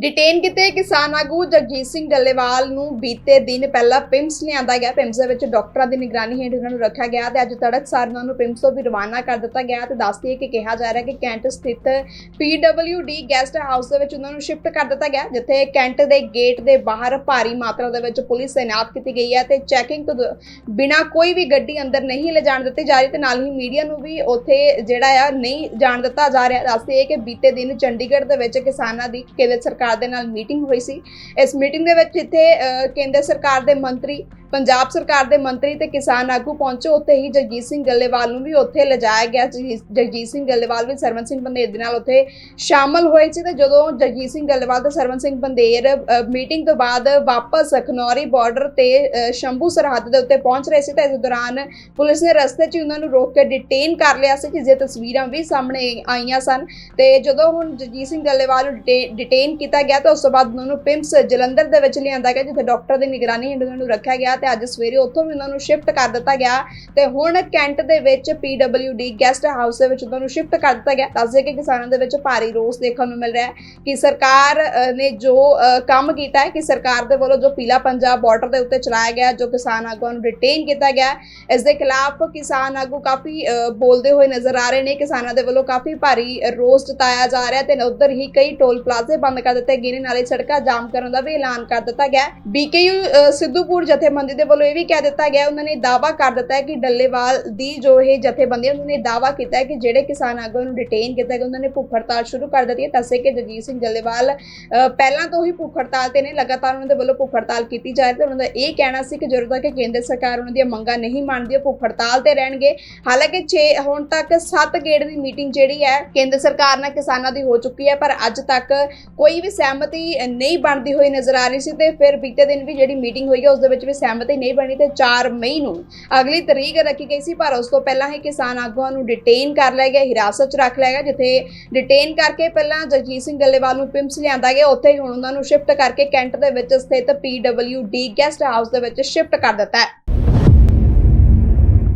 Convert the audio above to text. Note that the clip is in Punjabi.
ਡਿਟੇਨ ਕੀਤੇ ਕਿਸਾਨ ਆਗੂ ਜਗਜੀਤ ਸਿੰਘ ਡੱਲੇਵਾਲ ਨੂੰ ਬੀਤੇ ਦਿਨ ਪਹਿਲਾਂ ਪਿੰਮਸ ਲਿਆਂਦਾ ਗਿਆ। ਪਿੰਮਸ ਦੇ ਵਿੱਚ ਡਾਕਟਰਾਂ ਦੀ ਨਿਗਰਾਨੀ ਹੇਠ ਉਹਨਾਂ ਨੂੰ ਰੱਖਿਆ ਗਿਆ ਤੇ ਅੱਜ ਤੜਕ ਸਾਰ ਉਹਨਾਂ ਨੂੰ ਪਿੰਮਸ ਤੋਂ ਵੀ ਰਵਾਨਾ ਕਰ ਦਿੱਤਾ ਗਿਆ ਤੇ ਦੱਸਦੀ ਹੈ ਕਿ ਕਿਹਾ ਜਾ ਰਿਹਾ ਕਿ ਕੈਂਟ ਸਥਿਤ PWD ਗੈਸਟ ਹਾਊਸ ਦੇ ਵਿੱਚ ਉਹਨਾਂ ਨੂੰ ਸ਼ਿਫਟ ਕਰ ਦਿੱਤਾ ਗਿਆ, ਜਿੱਥੇ ਕੈਂਟ ਦੇ ਗੇਟ ਦੇ ਬਾਹਰ ਭਾਰੀ ਮਾਤਰਾ ਦੇ ਵਿੱਚ ਪੁਲਿਸ ਤਾਇਨਾਤ ਕੀਤੀ ਗਈ ਹੈ ਤੇ ਚੈਕਿੰਗ ਤੋਂ ਬਿਨਾਂ ਕੋਈ ਵੀ ਗੱਡੀ ਅੰਦਰ ਨਹੀਂ ਲਿਜਾਣ ਦਿੱਤੀ ਜਾ ਰਹੀ ਤੇ ਨਾਲ ਹੀ ਮੀਡੀਆ ਨੂੰ ਵੀ ਉੱਥੇ ਜਿਹੜਾ ਆ ਨਹੀਂ ਜਾਣ ਦਿੱਤਾ ਜਾ ਰਿਹਾ। ਦੱਸਦੇ ਹੈ ਕਿ ਬੀਤੇ ਦਿਨ ਚੰਡੀਗੜ੍ਹ ਦੇ ਵਿੱਚ ਕਿਸਾਨਾਂ ਦੀ ਕੇਂਦਰ ਸਰਕਾਰ ਦੇ ਨਾਲ ਮੀਟਿੰਗ ਹੋਈ ਸੀ। ਇਸ ਮੀਟਿੰਗ ਦੇ ਵਿੱਚ ਇੱਥੇ ਅ, ਕੇਂਦਰ ਸਰਕਾਰ ਦੇ ਮੰਤਰੀ ਪੰਜਾਬ ਸਰਕਾਰ ਦੇ ਮੰਤਰੀ ਤੇ ਕਿਸਾਨ ਆਗੂ ਪਹੁੰਚੇ, ਉੱਥੇ ਹੀ ਜਗਜੀਤ ਸਿੰਘ ਗੱਲੇਵਾਲ ਨੂੰ ਵੀ ਉੱਥੇ ਲਿਜਾਇਆ ਗਿਆ ਜਗਜੀਤ ਜਗਜੀਤ ਸਿੰਘ ਗੱਲੇਵਾਲ ਵੀ ਸਰਵਨ ਸਿੰਘ ਬੰਦੇਰ ਦੇ ਨਾਲ ਉੱਥੇ ਸ਼ਾਮਲ ਹੋਏ ਸੀ ਤੇ ਜਦੋਂ ਜਗਜੀਤ ਸਿੰਘ ਗੱਲੇਵਾਲ ਤੇ ਸਰਵਨ ਸਿੰਘ ਬੰਦੇਰ ਮੀਟਿੰਗ ਤੋਂ ਬਾਅਦ ਵਾਪਸ ਖਨੌਰੀ ਬਾਰਡਰ ਤੇ ਸ਼ੰਭੂ ਸਰਹੱਦ ਦੇ ਉੱਤੇ ਪਹੁੰਚ ਰਹੇ ਸੀ ਤਾਂ ਇਸ ਦੌਰਾਨ ਪੁਲਿਸ ਨੇ ਰਸਤੇ 'ਚ ਉਹਨਾਂ ਨੂੰ ਰੋਕ ਕੇ ਡਿਟੇਨ ਕਰ ਲਿਆ ਸੀ ਜਿਸ ਦੀਆਂ ਤਸਵੀਰਾਂ ਵੀ ਸਾਹਮਣੇ ਆਈਆਂ ਸਨ। ਤੇ ਜਦੋਂ ਹੁਣ ਜਗਜੀਤ ਸਿੰਘ ਗੱਲੇਵਾਲ ਨੂੰ ਡਿਟੇ- ਡਿਟੇਨ ਕੀਤਾ ਗਿਆ ਤਾਂ ਉਸ ਤੋਂ ਬਾਅਦ ਉਹਨਾਂ ਨੂੰ ਪਿੰਮਸ ਜਲੰਧਰ ਦੇ ਵਿੱਚ ਲਿਆਂਦਾ ਗਿਆ, ਜਿੱਥੇ ਡਾਕਟਰ ਦੀ ਨਿਗਰਾਨੀ ਹੇਠ ਉਹਨਾਂ ਨੂੰ ਰੱਖਿਆ ਗਿਆ ਤੇ ਅੱਜ ਸਵੇਰੇ ਉੱਥੋਂ ਵੀ ਉਹਨਾਂ ਨੂੰ ਸ਼ਿਫਟ ਕਰ ਦਿੱਤਾ ਗਿਆ ਤੇ ਹੁਣ ਕੈਂਟ ਦੇ ਵਿੱਚ PWD ਗੈਸਟ ਹਾਊਸ ਦੇ ਵਿੱਚ ਉਹਨਾਂ ਨੂੰ ਸ਼ਿਫਟ ਕਰ ਦਿੱਤਾ ਗਿਆ। ਦੱਸਦੇ ਕਿ ਕਿਸਾਨਾਂ ਦੇ ਵਿੱਚ ਭਾਰੀ ਰੋਸ ਦੇਖਣ ਨੂੰ ਮਿਲ ਰਿਹਾ ਹੈ ਕਿ ਸਰਕਾਰ ਨੇ ਜੋ ਕੰਮ ਕੀਤਾ ਹੈ ਕਿ ਸਰਕਾਰ ਦੇ ਵੱਲੋਂ ਜੋ ਪੀਲਾ ਪੰਜਾਬ ਬਾਰਡਰ ਦੇ ਉੱਤੇ ਚਲਾਇਆ ਗਿਆ, ਜੋ ਕਿਸਾਨ ਆਗੂਆਂ ਨੂੰ ਡਿਟੇਨ ਕੀਤਾ ਗਿਆ, ਇਸ ਦੇ ਖਿਲਾਫ ਕਿਸਾਨ ਆਗੂ ਕਾਫੀ ਬੋਲਦੇ ਹੋਏ ਨਜ਼ਰ ਆ ਰਹੇ ਨੇ। ਕਿਸਾਨਾਂ ਦੇ ਵੱਲੋਂ ਕਾਫੀ ਭਾਰੀ ਰੋਸ ਜਤਾਇਆ ਜਾ ਰਿਹਾ ਤੇ ਉਧਰ ਹੀ ਕਈ ਟੋਲ ਪਲਾਜ਼ੇ ਬੰਦ ਕਰ ਦਿੱਤੇ ਗਏ ਨੇ। ਨਾਲੇ ਸੜਕਾਂ ਜਾਮ ਕਰਨ ਦਾ ਵੀ ਐਲਾਨ ਕਰ ਦਿੱਤਾ ਗਿਆ ਬੀਕੇਯੂ ਸਿੱਧੂਪੁਰ ਜਥੇਬੰਦੀ ਦੇ ਵੱਲੋਂ ਇਹ ਵੀ ਕਹਿ ਦਿੱਤਾ ਗਿਆ ਉਹਨਾਂ ਨੇ ਦਾਵਾ ਕਰ ਦਿੱਤਾ ਹੈ ਕਿ ਡੱਲੇਵਾਲ ਦੀ ਜੋ ਇਹ ਜਥੇਬੰਦੀ ਹੈ, ਉਹਨਾਂ ਨੇ ਦਾਵਾ ਕੀਤਾ ਹੈ ਕਿ ਜਿਹੜੇ ਕਿਸਾਨ ਆਗੂਆਂ ਨੂੰ ਡਿਟੇਨ ਕੀਤਾ ਗਿਆ ਉਹਨਾਂ ਨੇ ਭੁੱਖ ਹੜਤਾਲ ਸ਼ੁਰੂ ਕਰ ਦਿੱਤੀ ਹੈ। ਦੱਸੇ ਕਿ ਜਗਜੀਤ ਸਿੰਘ ਡੱਲੇਵਾਲ ਪਹਿਲਾਂ ਤੋਂ ਹੀ ਭੁੱਖ ਹੜਤਾਲ ਤੇ ਨੇ ਲਗਾਤਾਰ ਉਹਨਾਂ ਦੇ ਵੱਲੋਂ ਭੁੱਖ ਹੜਤਾਲ ਕੀਤੀ ਜਾ ਰਹੀ ਤੇ ਉਹਨਾਂ ਦਾ ਇਹ ਕਹਿਣਾ ਸੀ ਕਿ ਜਦੋਂ ਤੱਕ ਕੇਂਦਰ ਸਰਕਾਰ ਉਹਨਾਂ ਦੀਆਂ ਮੰਗਾਂ ਨਹੀਂ ਮੰਨਦੀ ਉਹ ਭੁੱਖ ਹੜਤਾਲ ਤੇ ਰਹਿਣਗੇ। ਹਾਲਾਂਕਿ 6 ਹੁਣ ਤੱਕ 7 ਗੇੜ ਦੀ ਮੀਟਿੰਗ ਜਿਹੜੀ ਹੈ ਕੇਂਦਰ ਸਰਕਾਰ ਨਾਲ ਕਿਸਾਨਾਂ ਦੀ ਹੋ ਚੁੱਕੀ ਹੈ ਪਰ ਅੱਜ ਤੱਕ ਕੋਈ ਵੀ ਸਹਿਮਤੀ ਨਹੀਂ ਬਣਦੀ ਹੋਈ ਨਜ਼ਰ ਆ ਰਹੀ ਸੀ ਤੇ ਫਿਰ ਬੀਤੇ ਦਿਨ ਵੀ ਜਿਹੜੀ ਮੀਟਿੰਗ ਹੋਈ ਹੈ ਉਸ ਦੇ ਵਿੱਚ ਵੀ ਸਹਿਮਤੀ ਨਹੀਂ ਬਣੀ ਤੇ 4 ਮਈ ਨੂੰ ਅਗਲੀ ਤਰੀਕ ਰੱਖੀ ਗਈ ਸੀ, ਪਰ ਉਸ ਤੋਂ ਪਹਿਲਾਂ ਹੀ ਕਿਸਾਨ ਆਗੂਆਂ ਨੂੰ ਡਿਟੇਨ ਕਰ ਲਿਆ ਗਿਆ, ਹਿਰਾਸਤ 'ਚ ਰੱਖ ਲਿਆ ਗਿਆ, ਜਿੱਥੇ ਡਿਟੇਨ ਕਰਕੇ ਪਹਿਲਾਂ ਜਗਜੀਤ ਸਿੰਘ ਗੱਲੇਵਾਲ ਨੂੰ ਪਿੰਪਸ ਲਿਆਂਦਾ ਗਿਆ, ਉੱਥੇ ਹੀ ਹੁਣ ਉਹਨਾਂ ਨੂੰ ਸ਼ਿਫਟ ਕਰਕੇ ਕੈਂਟ ਦੇ ਵਿੱਚ ਸਥਿਤ PWD ਗੈਸਟ ਹਾਊਸ ਦੇ ਵਿੱਚ ਸ਼ਿਫਟ ਕਰ ਦਿੱਤਾ ਹੈ।